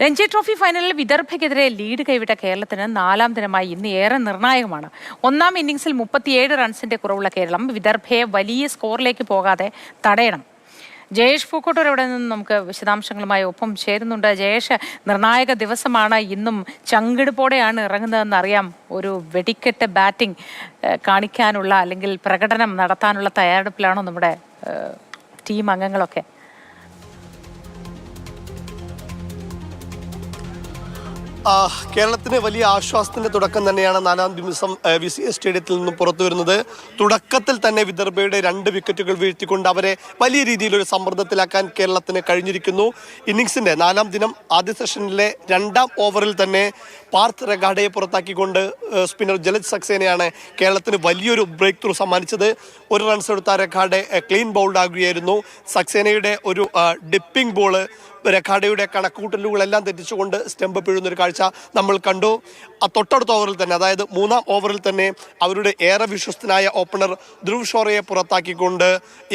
Ranji trophy ഫൈനലിൽ വിദർഭയ്ക്കെതിരെ lead കൈവിട്ട കേരളത്തിന് നാലാം ദിനമായി ഇന്ന് ഏറെ നിർണായകമാണ്. ഒന്നാം ഇന്നിംഗ്സിൽ മുപ്പത്തിയേഴ് റൺസിന്റെ കുറവുള്ള കേരളം വിദർഭയെ വലിയ സ്കോറിലേക്ക് പോകാതെ തടയണം. ജയേഷ് പൂക്കോട്ടൂർ ഇവിടെ നിന്ന് നമുക്ക് വിശദാംശങ്ങളുമായി ഒപ്പം ചേരുന്നുണ്ട്. ജയേഷ് നിർണായക ദിവസമാണ്. ഇന്നും ചങ്കിടുപ്പോടെയാണ് ഇറങ്ങുന്നതെന്ന് അറിയാം. ഒരു വെടിക്കെട്ട് ബാറ്റിംഗ് കാണിക്കാനുള്ള അല്ലെങ്കിൽ പ്രകടനം നടത്താനുള്ള തയ്യാറെടുപ്പിലാണോ നമ്മുടെ ടീം അംഗങ്ങളൊക്കെ? കേരളത്തിന് വലിയ ആശ്വാസത്തിന്റെ തുടക്കം തന്നെയാണ് നാലാം ദിവസം വി സി സ്റ്റേഡിയത്തിൽ നിന്നും പുറത്തു വരുന്നത്. തുടക്കത്തിൽ തന്നെ വിദർഭയുടെ രണ്ട് വിക്കറ്റുകൾ വീഴ്ത്തിക്കൊണ്ട് അവരെ വലിയ രീതിയിലൊരു സമ്മർദ്ദത്തിലാക്കാൻ കേരളത്തിന് കഴിഞ്ഞിരിക്കുന്നു. ഇന്നിങ്സിന്റെ നാലാം ദിനം ആദ്യ സെഷനിലെ രണ്ടാം ഓവറിൽ തന്നെ പാർത്ത് റെഗാഡയെ പുറത്താക്കിക്കൊണ്ട് സ്പിന്നർ ജലജ് സക്സേനയാണ് കേരളത്തിന് വലിയൊരു ബ്രേക്ക് ത്രൂ സമ്മാനിച്ചത്. ഒരു റൺസ് എടുത്ത റെഗാഡെ ക്ലീൻ ബൗൾഡ് ആകുകയായിരുന്നു സക്സേനയുടെ ഒരു ഡിപ്പിംഗ് ബോൾ രഖാഡയുടെ കണക്കൂട്ടലുകളെല്ലാം തെറ്റിച്ചുകൊണ്ട് സ്റ്റെമ്പ് പിഴുന്നൊരു കാഴ്ച നമ്മൾ കണ്ടു. ആ തൊട്ടടുത്ത ഓവറിൽ തന്നെ അതായത് മൂന്നാം ഓവറിൽ തന്നെ അവരുടെ ഏറെ വിശ്വസ്തനായ ഓപ്പണർ ധ്രുവ് ഷോറയെ പുറത്താക്കിക്കൊണ്ട്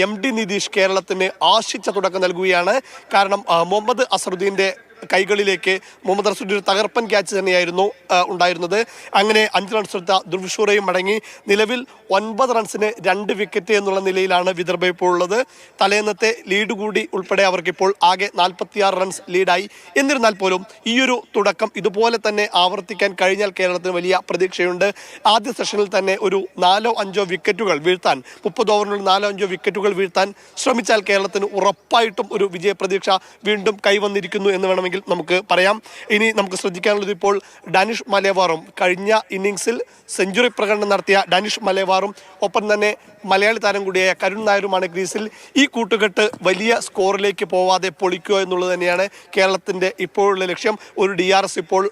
എം ഡി നിതീഷ് കേരളത്തിന് ആശിച്ച തുടക്കം നൽകുകയാണ്. കാരണം മുഹമ്മദ് അസറുദ്ദീന്റെ കൈകളിലേക്ക് മുഹമ്മദ് റസൂലിന്റെ ഒരു തകർപ്പൻ ക്യാച്ച് തന്നെയായിരുന്നു ഉണ്ടായിരുന്നത്. അങ്ങനെ അഞ്ച് റൺസ് എടുത്ത ദുർവിഷൂറയും മടങ്ങി നിലവിൽ ഒൻപത് റൺസിന് രണ്ട് വിക്കറ്റ് എന്നുള്ള നിലയിലാണ് വിദർഭ ഇപ്പോൾ ഉള്ളത്. തലേന്നത്തെ ലീഡ് കൂടി ഉൾപ്പെടെ അവർക്കിപ്പോൾ ആകെ നാൽപ്പത്തിയാറ് റൺസ് ലീഡായി എന്നിരുന്നാൽ പോലും ഈ ഒരു തുടക്കം ഇതുപോലെ തന്നെ ആവർത്തിക്കാൻ കഴിഞ്ഞാൽ കേരളത്തിന് വലിയ പ്രതീക്ഷയുണ്ട്. ആദ്യ സെഷനിൽ തന്നെ ഒരു നാലോ അഞ്ചോ വിക്കറ്റുകൾ വീഴ്ത്താൻ മുപ്പത് ഓവറിനുള്ള നാലോ അഞ്ചോ വിക്കറ്റുകൾ വീഴ്ത്താൻ ശ്രമിച്ചാൽ കേരളത്തിന് ഉറപ്പായിട്ടും ഒരു വിജയപ്രതീക്ഷ വീണ്ടും കൈവന്നിരിക്കുന്നു എന്ന് വേണമെങ്കിൽ നമുക്ക് പറയാം. ഇനി നമുക്ക് ശ്രദ്ധിക്കാനുള്ളത് ഇപ്പോൾ ഡാനിഷ് മലേവാറും കഴിഞ്ഞ ഇന്നിങ്സിൽ സെഞ്ചുറി പ്രകടനം നടത്തിയ ഡാനിഷ് മലേവാറും ഒപ്പം തന്നെ മലയാളി താരം കൂടിയായ കരുൺ നായരുമാണ് ഗ്രീസിൽ ഈ കൂട്ടുകെട്ട് വലിയ സ്കോറിലേക്ക് പോവാതെ പൊളിക്കുക എന്നുള്ളത് തന്നെയാണ് കേരളത്തിന്റെ ഇപ്പോഴുള്ള ലക്ഷ്യം. ഒരു ഡി ആർ എസ് ഇപ്പോൾ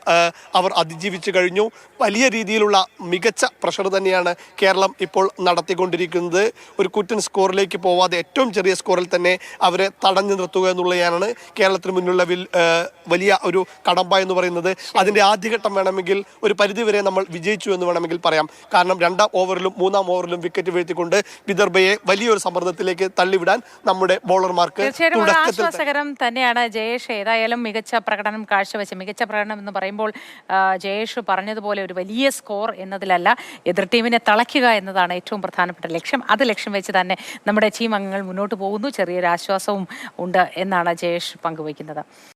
അവർ അതിജീവിച്ചു കഴിഞ്ഞു. വലിയ രീതിയിലുള്ള മികച്ച പ്രഷർ തന്നെയാണ് കേരളം ഇപ്പോൾ നടത്തിക്കൊണ്ടിരിക്കുന്നത്. ഒരു കുറ്റൻ സ്കോറിലേക്ക് പോവാതെ ഏറ്റവും ചെറിയ സ്കോറിൽ തന്നെ അവരെ തടഞ്ഞു നിർത്തുക എന്നുള്ളതാണ് കേരളത്തിന് മുന്നിലുള്ള വലിയ ഒരു കടമ്പ എന്ന് പറയുന്നത്. അതിന്റെ ആദ്യഘട്ടം വേണമെങ്കിൽ ഒരു പരിധിവരെ നമ്മൾ വിജയിച്ചു എന്ന് വേണമെങ്കിൽ പറയാം. കാരണം രണ്ടാം ഓവറിലും മൂന്നാം ഓവറിലും വിക്കറ്റ് വീഴ്ത്തിക്കൊണ്ട് വിദർഭയെ വലിയൊരു സമ്മർദ്ദത്തിലേക്ക് തള്ളിവിടാൻ നമ്മുടെ ബോളർമാർക്ക് ആശ്വാസകരം തന്നെയാണ് ജയേഷ് ഏതായാലും മികച്ച പ്രകടനം കാഴ്ചവെച്ച് മികച്ച പ്രകടനം എന്ന് പറയുമ്പോൾ ജയേഷ് പറഞ്ഞതുപോലെ ഒരു വലിയ സ്കോർ എന്നതിലല്ല എതിർ ടീമിനെ തളയ്ക്കുക എന്നതാണ് ഏറ്റവും പ്രധാനപ്പെട്ട ലക്ഷ്യം. അത് ലക്ഷ്യം വെച്ച് തന്നെ നമ്മുടെ ടീം അംഗങ്ങൾ മുന്നോട്ട് പോകുന്നു. ചെറിയൊരു ആശ്വാസവും ഉണ്ട് എന്നാണ് ജയേഷ് പങ്കുവയ്ക്കുന്നത്.